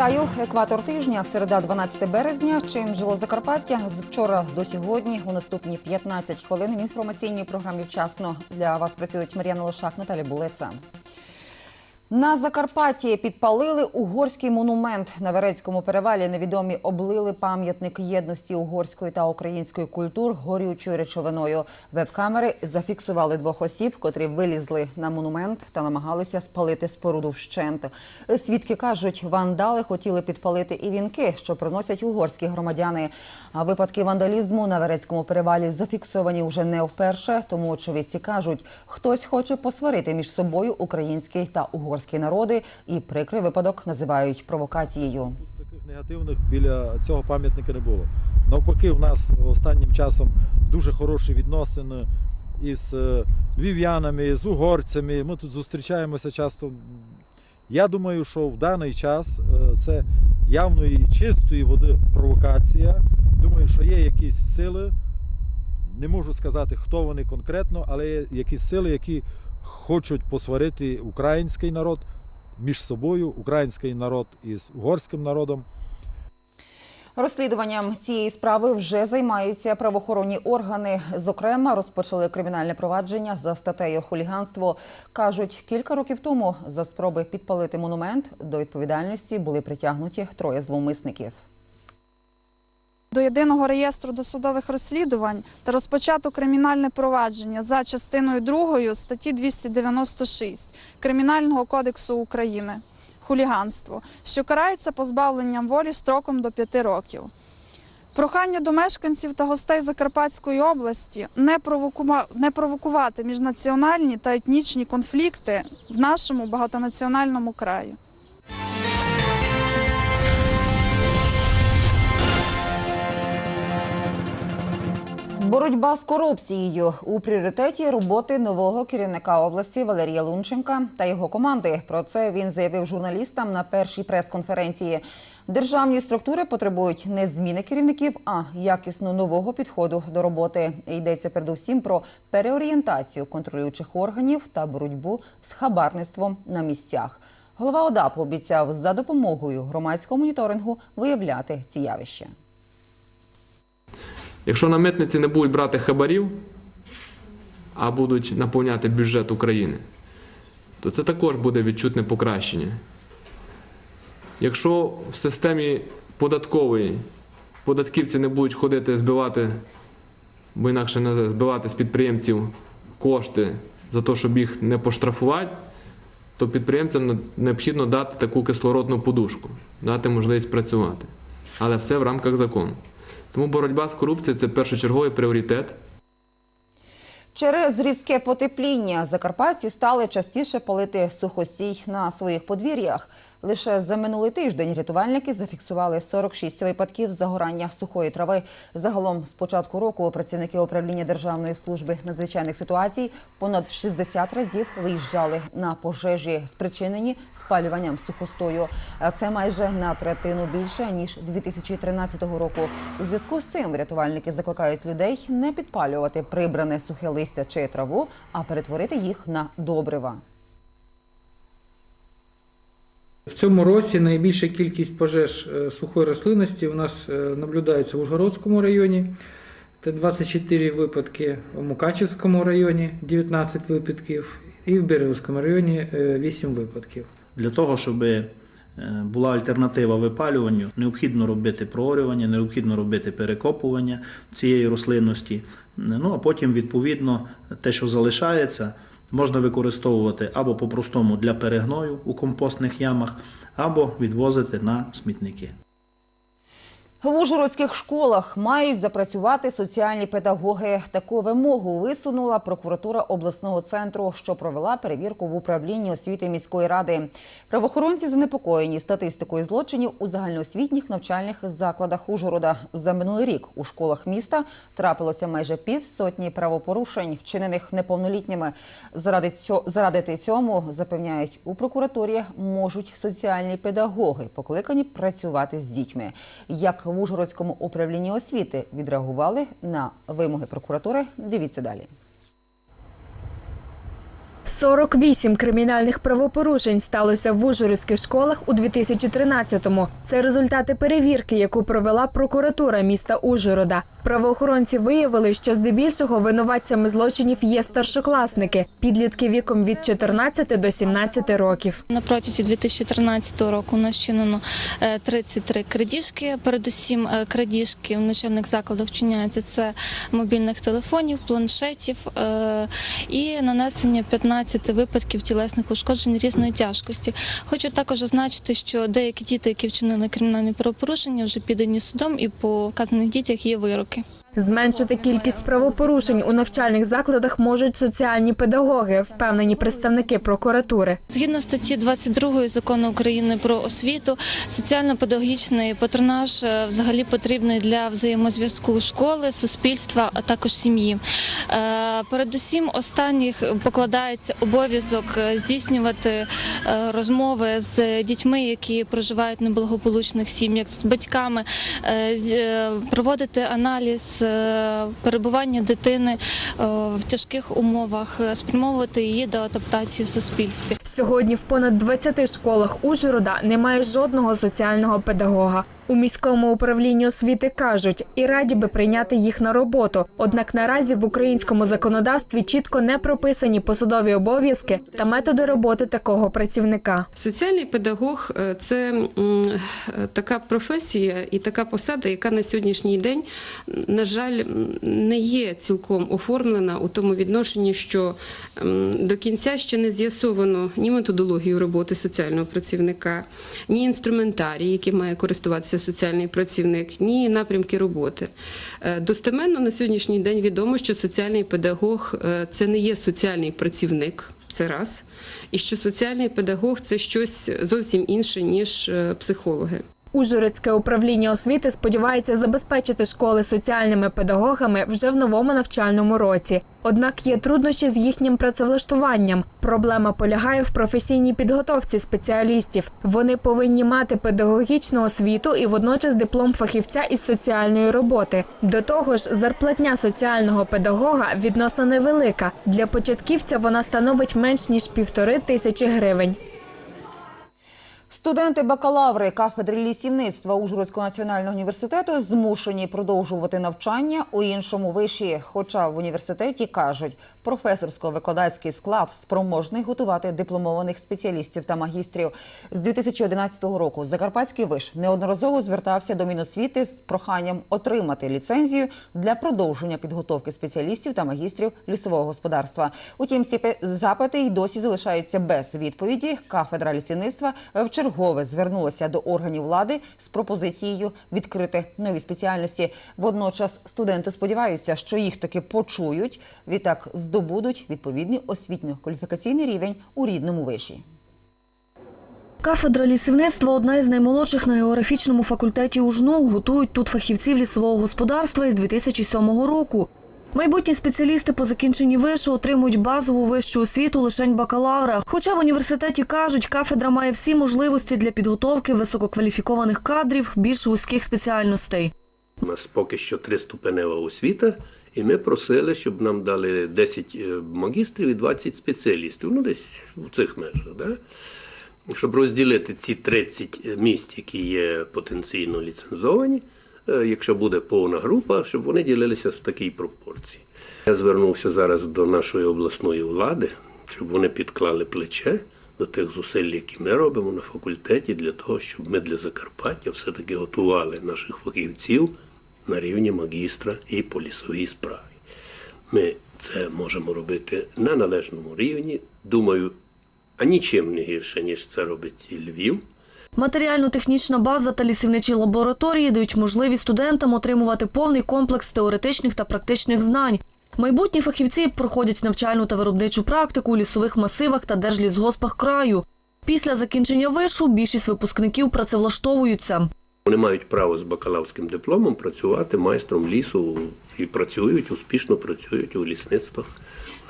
Вітаю! Екватор тижня, середа, 12 березня. Чим жило Закарпаття з вчора до сьогодні. У наступні 15 хвилин в інформаційній програмі вчасно для вас працюють Мар'яна Лошак, Наталя Булеца. На Закарпатті підпалили угорський монумент на Верецькому перевалі. Невідомі облили пам'ятник єдності угорської та української культур горючою речовиною. Веб-камери зафіксували двох осіб, котрі вилізли на монумент та намагалися спалити споруду вщент. Свідки кажуть, вандали хотіли підпалити і вінки, що приносять угорські громадяни. А випадки вандалізму на Верецькому перевалі зафіксовані вже не вперше. Тому очевидці кажуть, хтось хоче посварити між собою український та угорський народи, і прикрий випадок називають провокацією. Таких негативних біля цього пам'ятника не було. Навпаки, в нас останнім часом дуже хороші відносини із е, львів'янами, з угорцями. Ми тут зустрічаємося часто. Я думаю, що в даний час е, це явної чистої води провокація. Думаю, що є якісь сили. Не можу сказати, хто вони конкретно, але є якісь сили, які хочуть посварити український народ між собою, український народ із угорським народом. Розслідуванням цієї справи вже займаються правоохоронні органи. Зокрема, розпочали кримінальне провадження за статтею хуліганство. кажуть, кілька років тому за спроби підпалити монумент до відповідальності були притягнуті троє зловмисників. До єдиного реєстру досудових розслідувань та розпочато кримінальне провадження за частиною 2 статті 296 Кримінального кодексу України хуліганство, що карається позбавленням волі строком до 5 років. Прохання до мешканців та гостей Закарпатської області не, провокува... не провокувати міжнаціональні та етнічні конфлікти в нашому багатонаціональному краї. Боротьба з корупцією у пріоритеті роботи нового керівника області Валерія Лунченка та його команди. Про це він заявив журналістам на першій прес-конференції. Державні структури потребують не зміни керівників, а якісно нового підходу до роботи. Йдеться передусім про переорієнтацію контролюючих органів та боротьбу з хабарництвом на місцях. Голова ОДА пообіцяв за допомогою громадського моніторингу виявляти ці явища. Якщо на митниці не будуть брати хабарів, а будуть наповняти бюджет України, то це також буде відчутне покращення. Якщо в системі податкової податківці не будуть ходити збивати, бо інакше не збивати з підприємців кошти за те, щоб їх не поштрафувати, то підприємцям необхідно дати таку кислородну подушку, дати можливість працювати. Але все в рамках закону. Тому боротьба з корупцією це першочерговий пріоритет. Через різке потепління закарпатці стали частіше палити сухостій на своїх подвір'ях. Лише за минулий тиждень рятувальники зафіксували 46 випадків загорання сухої трави. Загалом з початку року працівники управління Державної служби надзвичайних ситуацій понад 60 разів виїжджали на пожежі, спричинені спалюванням сухостою. Це майже на третину більше ніж 2013 року. У зв'язку з цим рятувальники закликають людей не підпалювати прибране сухе листя чи траву, а перетворити їх на добрива. В цьому році найбільша кількість пожеж е, сухої рослинності у нас е, наблюдається в Ужгородському районі. Це 24 випадки в Мукачевському районі, 19 випадків, і в Березькому районі е, 8 випадків. Для того, щоб е, була альтернатива випалюванню, необхідно робити проорювання, необхідно робити перекопування цієї рослинності. Ну а потім, відповідно, те, що залишається, можна використовувати або по-простому для перегною у компостних ямах, або відвозити на смітники. В Ужгородських школах мають запрацювати соціальні педагоги. Таку вимогу висунула прокуратура обласного центру, що провела перевірку в управлінні освіти міської ради. Правоохоронці занепокоєні статистикою злочинів у загальноосвітніх навчальних закладах Ужгорода. За минулий рік у школах міста трапилося майже півсотні правопорушень, вчинених неповнолітніми. Зарадити цьому запевняють у прокуратурі можуть соціальні педагоги, покликані працювати з дітьми. Як в Ужгородському управлінні освіти відреагували на вимоги прокуратури, дивіться далі. 48 кримінальних правопорушень сталося в ужгородських школах у 2013-му. Це результати перевірки, яку провела прокуратура міста Ужгорода. Правоохоронці виявили, що здебільшого винуватцями злочинів є старшокласники, підлітки віком від 14 до 17 років. На протязі 2013 року у нас чинено е, 33 крадіжки. Передусім, е, крадіжки в навчальних закладах вчиняються це мобільних телефонів, планшетів е, і нанесення 15 випадків тілесних ушкоджень різної тяжкості. Хочу також зазначити, що деякі діти, які вчинили кримінальні правопорушення, вже піддані судом, і по вказаних дітях є вироки. Зменшити кількість правопорушень у навчальних закладах можуть соціальні педагоги, впевнені представники прокуратури. Згідно статті 22 закону України про освіту, соціально-педагогічний патронаж е, взагалі потрібний для взаємозв'язку школи, суспільства, а також сім'ї. Е, Передусім, останніх покладається обов'язок е, здійснювати розмови з дітьми, які проживають в неблагополучних сім'ях, з батьками, проводити аналіз е, перебування дитини е, в тяжких умовах, е, спрямовувати її до адаптації в суспільстві. Сьогодні в понад 20 школах Ужгорода немає жодного соціального педагога. У міському управлінні освіти кажуть і раді би прийняти їх на роботу. Однак наразі в українському законодавстві чітко не прописані посадові обов'язки та методи роботи такого працівника. Соціальний педагог це така професія і така посада, яка на сьогоднішній день, на жаль, не є цілком оформлена у тому відношенні, що до кінця ще не з'ясовано ні методологію роботи соціального працівника, ні інструментарій, яким має користуватися соціальний працівник, ні напрямки роботи. Е, Достеменно на сьогоднішній день відомо, що соціальний педагог е, це не є соціальний працівник. Це раз, і що соціальний педагог це щось зовсім інше ніж е, психологи. Ужгородське управління освіти сподівається забезпечити школи соціальними педагогами вже в новому навчальному році. Однак є труднощі з їхнім працевлаштуванням. Проблема полягає в професійній підготовці спеціалістів. Вони повинні мати педагогічну освіту і водночас диплом фахівця із соціальної роботи. До того ж, зарплатня соціального педагога відносно невелика. Для початківця вона становить менш ніж півтори тисячі гривень. Студенти бакалаври кафедри лісівництва Ужгородського національного університету змушені продовжувати навчання у іншому виші. Хоча в університеті кажуть, професорсько-викладацький склад спроможний готувати дипломованих спеціалістів та магістрів. З 2011 року Закарпатський виш неодноразово звертався до Міносвіти з проханням отримати ліцензію для продовження підготовки спеціалістів та магістрів лісового господарства. Утім, ці запити й досі залишаються без відповіді. Кафедра лісівництва вчергове звернулася до органів влади з пропозицією відкрити нові спеціальності. Водночас студенти сподіваються, що їх таки почують. Відтак здобудуть відповідний освітньо-кваліфікаційний рівень у рідному виші. Кафедра лісівництва одна із наймолодших на географічному факультеті УЖНУ. Готують тут фахівців лісового господарства із 2007 року. Майбутні спеціалісти по закінченні вишу отримують базову вищу освіту лишень бакалавра. Хоча в університеті кажуть, кафедра має всі можливості для підготовки висококваліфікованих кадрів більш вузьких спеціальностей. У нас поки що триступенева освіта, і ми просили, щоб нам дали 10 е, магістрів і 20 спеціалістів. Ну, десь в цих межах. Да? Щоб розділити ці 30 місць, які є потенційно ліцензовані, якщо буде повна група, щоб вони ділилися в такій пропорції. Я звернувся зараз до нашої обласної влади, щоб вони підклали плече до тих зусиль, які ми робимо на факультеті, для того, щоб ми для Закарпаття все-таки готували наших фахівців на рівні магістра і по лісовій справі. Ми це можемо робити на належному рівні. Думаю, а нічим не гірше, ніж це робить Львів. Матеріально-технічна база та лісівничі лабораторії дають можливість студентам отримувати повний комплекс теоретичних та практичних знань. Майбутні фахівці проходять навчальну та виробничу практику у лісових масивах та держлісгоспах краю. Після закінчення вишу більшість випускників працевлаштовуються. Вони мають право з бакалаврським дипломом працювати майстром лісу і працюють, успішно працюють у лісництвах.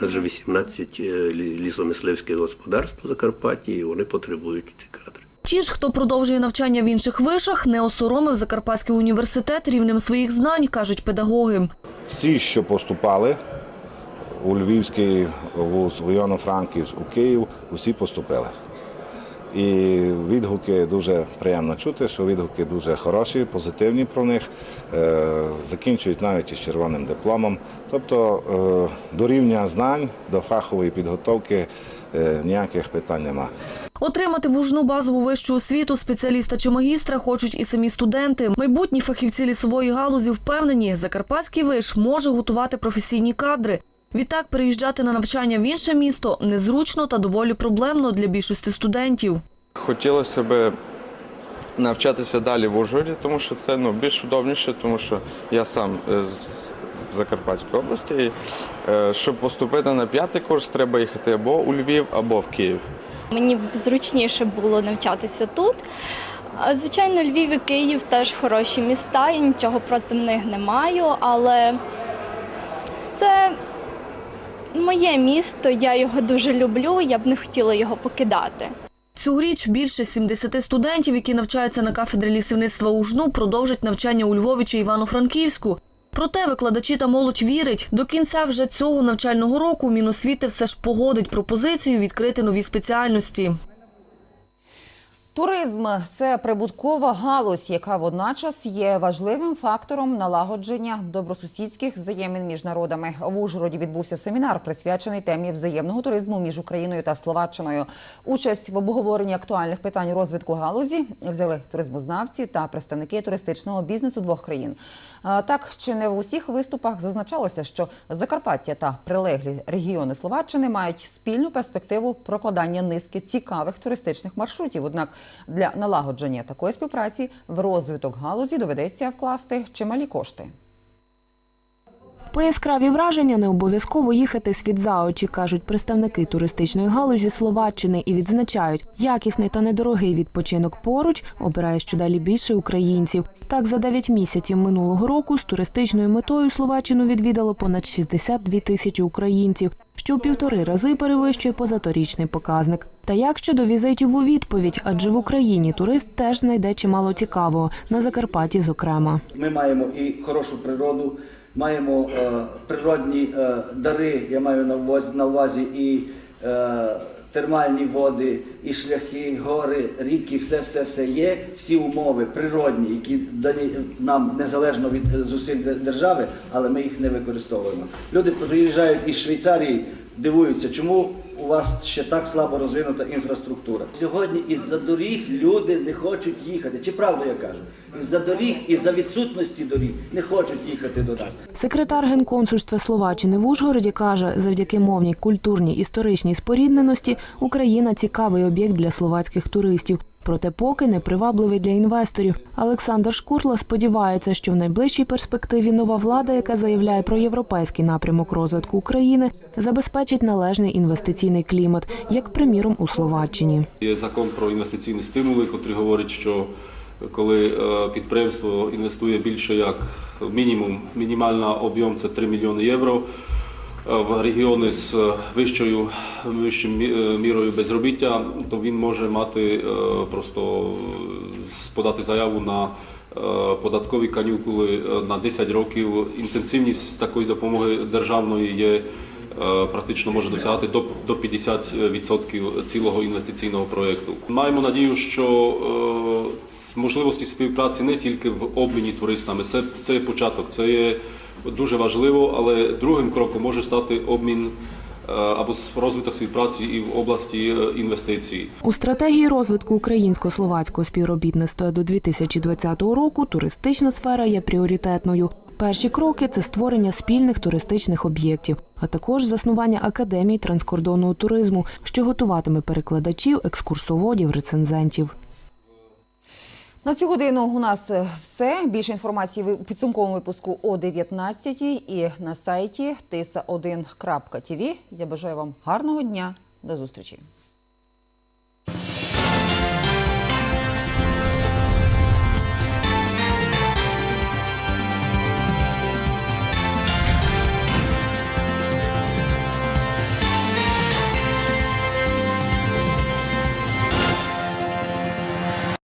У нас же 18 е, лісомисливських господарств у Закарпатті, і вони потребують ці кадри. Ті ж, хто продовжує навчання в інших вишах, не осоромив Закарпатський університет рівнем своїх знань, кажуть педагоги. всі, що поступали, у Львівський вуз, у Івано-Франківськ, у Київ усі поступили. І відгуки дуже приємно чути, що відгуки дуже хороші, позитивні про них. Е, Закінчують навіть із червоним дипломом. Тобто е, до рівня знань, до фахової підготовки е, ніяких питань немає. Отримати вужну базову вищу освіту, спеціаліста чи магістра хочуть і самі студенти. Майбутні фахівці лісової галузі впевнені, Закарпатський виш може готувати професійні кадри. Відтак переїжджати на навчання в інше місто незручно та доволі проблемно для більшості студентів. Хотілося б навчатися далі в Ужгороді, тому що це ну, більш удобніше, тому що я сам е, з Закарпатської області. Е, щоб поступити на п'ятий курс, треба їхати або у Львів, або в Київ. Мені б зручніше було навчатися тут. Звичайно, Львів і Київ теж хороші міста, я нічого проти них не маю, але це моє місто, я його дуже люблю, я б не хотіла його покидати. Цьогоріч більше 70 студентів, які навчаються на кафедрі лісівництва УЖНУ, продовжать навчання у Львові чи Івано-Франківську. Проте викладачі та молодь вірить, до кінця вже цього навчального року Міносвіти все ж погодить пропозицію відкрити нові спеціальності. Туризм це прибуткова галузь, яка водночас є важливим фактором налагодження добросусідських взаємин між народами. В Ужгороді відбувся семінар, присвячений темі взаємного туризму між Україною та Словаччиною. Участь в обговоренні актуальних питань розвитку галузі взяли туризмознавці та представники туристичного бізнесу двох країн. Так чи не в усіх виступах зазначалося, що Закарпаття та прилеглі регіони Словаччини мають спільну перспективу прокладання низки цікавих туристичних маршрутів. Однак для налагодження такої співпраці в розвиток галузі доведеться вкласти чималі кошти. По яскраві враження не обов'язково їхати світ за очі, кажуть представники туристичної галузі Словаччини і відзначають, якісний та недорогий відпочинок поруч обирає щодалі більше українців. Так, за 9 місяців минулого року з туристичною метою Словаччину відвідало понад 62 тисячі українців, що у півтори рази перевищує позаторічний показник. Та як щодо візитів у відповідь, адже в Україні турист теж знайде чимало цікавого на Закарпатті, зокрема. Ми маємо і хорошу природу, маємо е, природні е, дари, я маю на увазі, і е, термальні води, і шляхи, гори, ріки, все, все, все є. Всі умови природні, які дані нам незалежно від зусиль держави, але ми їх не використовуємо. Люди приїжджають із Швейцарії, дивуються, чому у вас ще так слабо розвинута інфраструктура. Сьогодні із-за доріг люди не хочуть їхати. Чи правду я кажу? Із-за доріг, із-за відсутності доріг не хочуть їхати до нас. Секретар генконсульства Словаччини в Ужгороді каже, завдяки мовній, культурній, історичній спорідненості Україна цікавий об'єкт для словацьких туристів. Проте поки не привабливий для інвесторів. Олександр Шкурла сподівається, що в найближчій перспективі нова влада, яка заявляє про європейський напрямок розвитку України, забезпечить належний інвестиційний клімат, як приміром у Словаччині. Є закон про інвестиційні стимули, який говорить, що коли е, підприємство інвестує більше як мінімум, мінімальна об'єм це 3 мільйони євро. Е, В регіони з е, вищою мі- е, мірою безробіття, то він може мати просто подати заяву на податкові канікули на 10 років. Інтенсивність такої допомоги державної є практично може досягати до, до 50% цілого інвестиційного проєкту. Маємо надію, що можливості співпраці не тільки в обміні туристами, це, це є початок, це є дуже важливо, але другим кроком може стати обмін е, або розвиток співпраці і в області е, інвестицій. У стратегії розвитку українсько-словацького співробітництва до 2020 року туристична сфера є пріоритетною. Перші кроки це створення спільних туристичних об'єктів, а також заснування академій транскордонного туризму, що готуватиме перекладачів, екскурсоводів, рецензентів. На цю годину у нас е, все. Більше інформації в підсумковому випуску о 19 і на сайті tisa1.tv. Я бажаю вам гарного дня. До зустрічі.